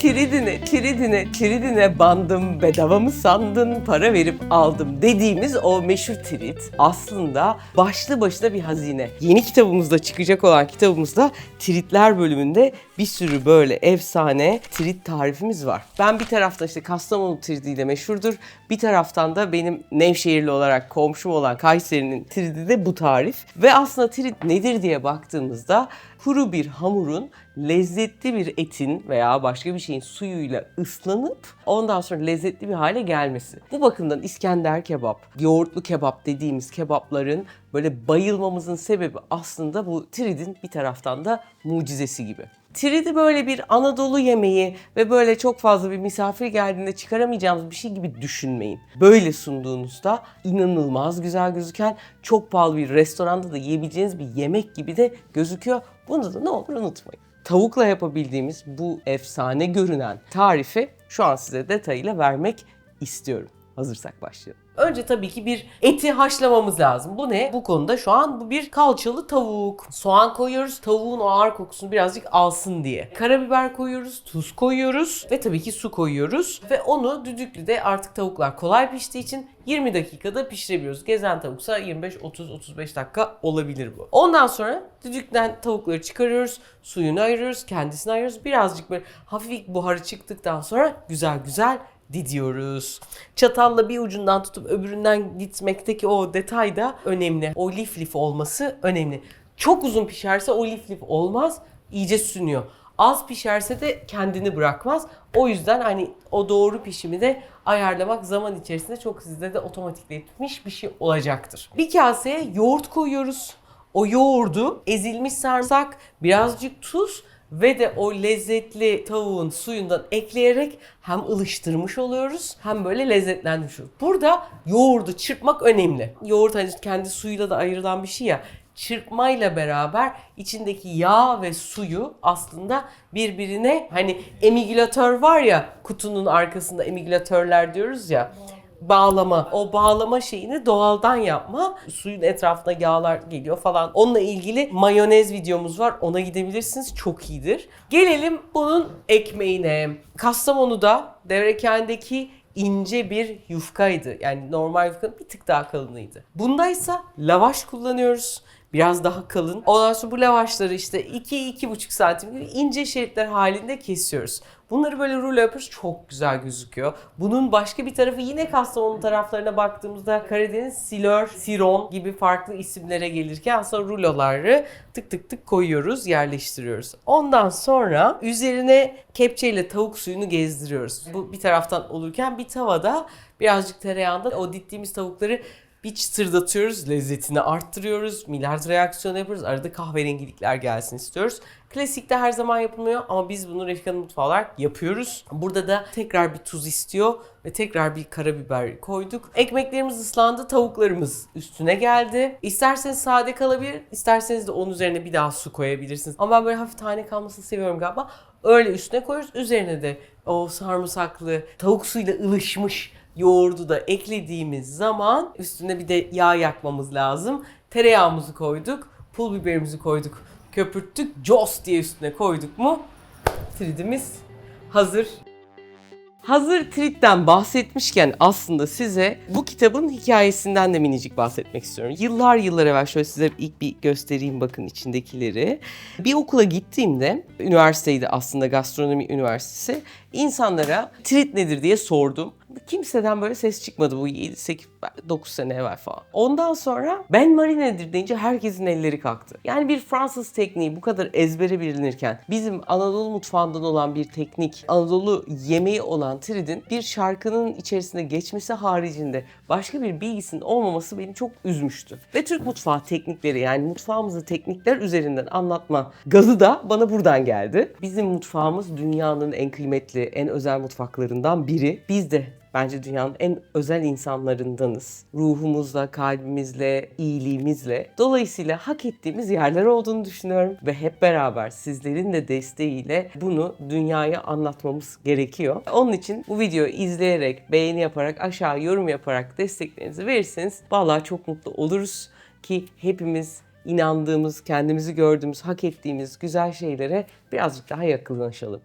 Tiridine, tiridine, tiridine bandım, bedava mı sandın, para verip aldım dediğimiz o meşhur tirit aslında başlı başına bir hazine. Yeni kitabımızda çıkacak olan kitabımızda tiritler bölümünde bir sürü böyle efsane tirit tarifimiz var. Ben bir taraftan işte Kastamonu tiridiyle meşhurdur. Bir taraftan da benim Nevşehirli olarak komşum olan Kayseri'nin tiridi de bu tarif. Ve aslında tirit nedir diye baktığımızda kuru bir hamurun lezzetli bir etin veya başka bir şeyin suyuyla ıslanıp ondan sonra lezzetli bir hale gelmesi. Bu bakımdan İskender kebap, yoğurtlu kebap dediğimiz kebapların böyle bayılmamızın sebebi aslında bu tiridin bir taraftan da mucizesi gibi. Tridi böyle bir Anadolu yemeği ve böyle çok fazla bir misafir geldiğinde çıkaramayacağımız bir şey gibi düşünmeyin. Böyle sunduğunuzda inanılmaz güzel gözüken, çok pahalı bir restoranda da yiyebileceğiniz bir yemek gibi de gözüküyor. Bunu da ne olur unutmayın. Tavukla yapabildiğimiz bu efsane görünen tarifi şu an size detayıyla vermek istiyorum. Hazırsak başlayalım. Önce tabii ki bir eti haşlamamız lazım. Bu ne? Bu konuda şu an bu bir kalçalı tavuk. Soğan koyuyoruz. Tavuğun o ağır kokusunu birazcık alsın diye. Karabiber koyuyoruz, tuz koyuyoruz ve tabii ki su koyuyoruz. Ve onu düdüklüde artık tavuklar kolay piştiği için 20 dakikada pişirebiliyoruz. Gezen tavuksa 25, 30, 35 dakika olabilir bu. Ondan sonra düdükten tavukları çıkarıyoruz. Suyunu ayırıyoruz, kendisini ayırıyoruz. Birazcık böyle hafif buharı çıktıktan sonra güzel güzel didiyoruz. Çatalla bir ucundan tutup öbüründen gitmekteki o detay da önemli. O lif lif olması önemli. Çok uzun pişerse o lif lif olmaz, iyice sünüyor. Az pişerse de kendini bırakmaz. O yüzden hani o doğru pişimi de ayarlamak zaman içerisinde çok sizde de otomatikleşmiş bir şey olacaktır. Bir kaseye yoğurt koyuyoruz. O yoğurdu ezilmiş sarımsak, birazcık tuz ve de o lezzetli tavuğun suyundan ekleyerek hem ılıştırmış oluyoruz hem böyle lezzetlendirmiş oluyoruz. Burada yoğurdu çırpmak önemli. Yoğurt hani kendi suyuyla da ayrılan bir şey ya çırpmayla beraber içindeki yağ ve suyu aslında birbirine hani emigülatör var ya kutunun arkasında emigülatörler diyoruz ya bağlama. O bağlama şeyini doğaldan yapma. Suyun etrafına yağlar geliyor falan. Onunla ilgili mayonez videomuz var. Ona gidebilirsiniz. Çok iyidir. Gelelim bunun ekmeğine. Kastamonu'da Devreken'deki ince bir yufkaydı. Yani normal yufkanın bir tık daha kalınıydı. Bundaysa lavaş kullanıyoruz. Biraz daha kalın. Ondan sonra bu lavaşları işte 2-2,5 santim gibi ince şeritler halinde kesiyoruz. Bunları böyle rulo yapıyoruz. Çok güzel gözüküyor. Bunun başka bir tarafı yine Kastamonu taraflarına baktığımızda Karadeniz silör, siron gibi farklı isimlere gelirken aslında ruloları tık tık tık koyuyoruz, yerleştiriyoruz. Ondan sonra üzerine kepçeyle tavuk suyunu gezdiriyoruz. Bu bir taraftan olurken bir tavada birazcık tereyağında o dittiğimiz tavukları bir çıtırdatıyoruz, lezzetini arttırıyoruz, Maillard reaksiyonu yapıyoruz. Arada kahverengilikler gelsin istiyoruz. Klasikte her zaman yapılmıyor ama biz bunu Refika'nın mutfağı olarak yapıyoruz. Burada da tekrar bir tuz istiyor ve tekrar bir karabiber koyduk. Ekmeklerimiz ıslandı, tavuklarımız üstüne geldi. İsterseniz sade kalabilir, isterseniz de onun üzerine bir daha su koyabilirsiniz. Ama ben böyle hafif tane kalmasını seviyorum galiba. Öyle üstüne koyuyoruz. Üzerine de o sarımsaklı, tavuk suyuyla ılışmış yoğurdu da eklediğimiz zaman üstüne bir de yağ yakmamız lazım. Tereyağımızı koyduk, pul biberimizi koyduk, köpürttük, jos diye üstüne koyduk mu tridimiz hazır. Hazır tritten bahsetmişken aslında size bu kitabın hikayesinden de minicik bahsetmek istiyorum. Yıllar yıllar evvel şöyle size ilk bir göstereyim bakın içindekileri. Bir okula gittiğimde, üniversiteydi aslında gastronomi üniversitesi, insanlara trit nedir diye sordum. Kimseden böyle ses çıkmadı bu 7, 8, 9 sene evvel falan. Ondan sonra ben marinedir deyince herkesin elleri kalktı. Yani bir Fransız tekniği bu kadar ezbere bilinirken bizim Anadolu mutfağından olan bir teknik, Anadolu yemeği olan tridin bir şarkının içerisinde geçmesi haricinde başka bir bilgisinin olmaması beni çok üzmüştü. Ve Türk mutfağı teknikleri yani mutfağımızı teknikler üzerinden anlatma gazı da bana buradan geldi. Bizim mutfağımız dünyanın en kıymetli, en özel mutfaklarından biri. Biz de Bence dünyanın en özel insanlarındanız. Ruhumuzla, kalbimizle, iyiliğimizle. Dolayısıyla hak ettiğimiz yerler olduğunu düşünüyorum. Ve hep beraber sizlerin de desteğiyle bunu dünyaya anlatmamız gerekiyor. Onun için bu videoyu izleyerek, beğeni yaparak, aşağı yorum yaparak desteklerinizi verirseniz vallahi çok mutlu oluruz ki hepimiz inandığımız, kendimizi gördüğümüz, hak ettiğimiz güzel şeylere birazcık daha yakınlaşalım.